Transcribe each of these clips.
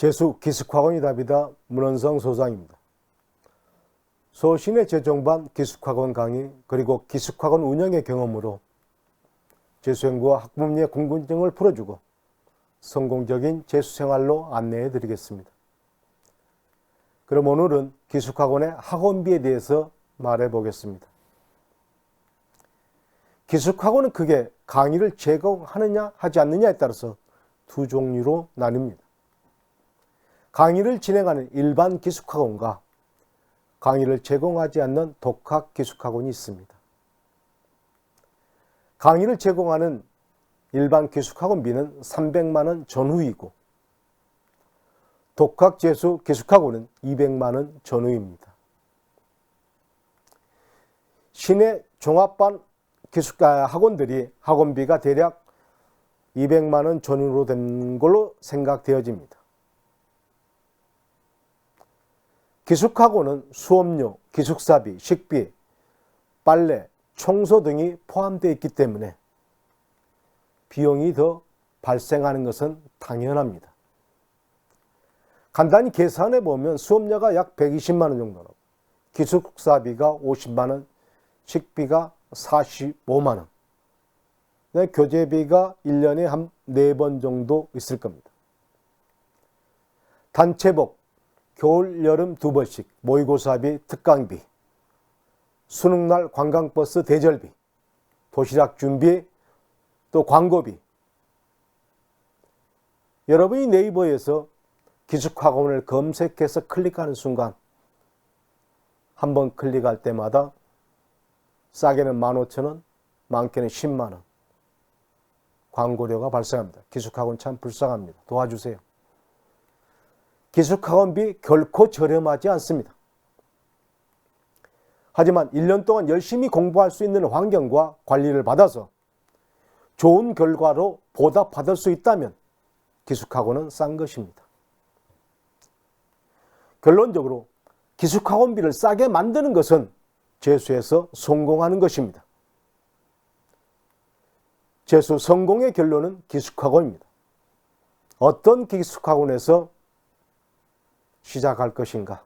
재수 기숙학원이답니다. 문원성 소장입니다. 소신의 재종반 기숙학원 강의 그리고 기숙학원 운영의 경험으로 재수행과 학부모의 궁금증을 풀어주고 성공적인 재수생활로 안내해 드리겠습니다. 그럼 오늘은 기숙학원의 학원비에 대해서 말해 보겠습니다. 기숙학원은 크게 강의를 제공하느냐 하지 않느냐에 따라서 두 종류로 나뉩니다. 강의를 진행하는 일반 기숙학원과 강의를 제공하지 않는 독학 기숙학원이 있습니다. 강의를 제공하는 일반 기숙학원비는 300만 원 전후이고 독학 재수 기숙학원은 200만 원 전후입니다. 시내 종합반 기숙 학원들이 학원비가 대략 200만 원 전후로 된 걸로 생각되어집니다. 기숙학원은 수업료, 기숙사비, 식비, 빨래, 청소 등이 포함되어 있기 때문에 비용이 더 발생하는 것은 당연합니다. 간단히 계산해 보면 수업료가 약 120만 원 정도 나고 기숙사비가 50만 원, 식비가 45만 원. 네, 교재비가 1년에 한 4번 정도 있을 겁니다. 단체복, 겨울, 여름 두 번씩, 모의고사비, 특강비, 수능날 관광버스 대절비, 도시락 준비, 또 광고비. 여러분이 네이버에서 기숙학원을 검색해서 클릭하는 순간 한 번 클릭할 때마다 싸게는 15,000원, 많게는 10만원 광고료가 발생합니다. 기숙학원 참 불쌍합니다. 도와주세요. 기숙학원비 결코 저렴하지 않습니다. 하지만 1년 동안 열심히 공부할 수 있는 환경과 관리를 받아서 좋은 결과로 보답받을 수 있다면 기숙학원은 싼 것입니다. 결론적으로 기숙학원비를 싸게 만드는 것은 재수에서 성공하는 것입니다. 재수 성공의 결론은 기숙학원입니다. 어떤 기숙학원에서 시작할 것인가?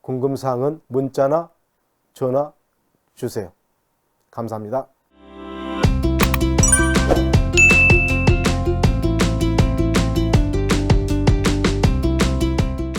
궁금사항은 문자나 전화 주세요. 감사합니다.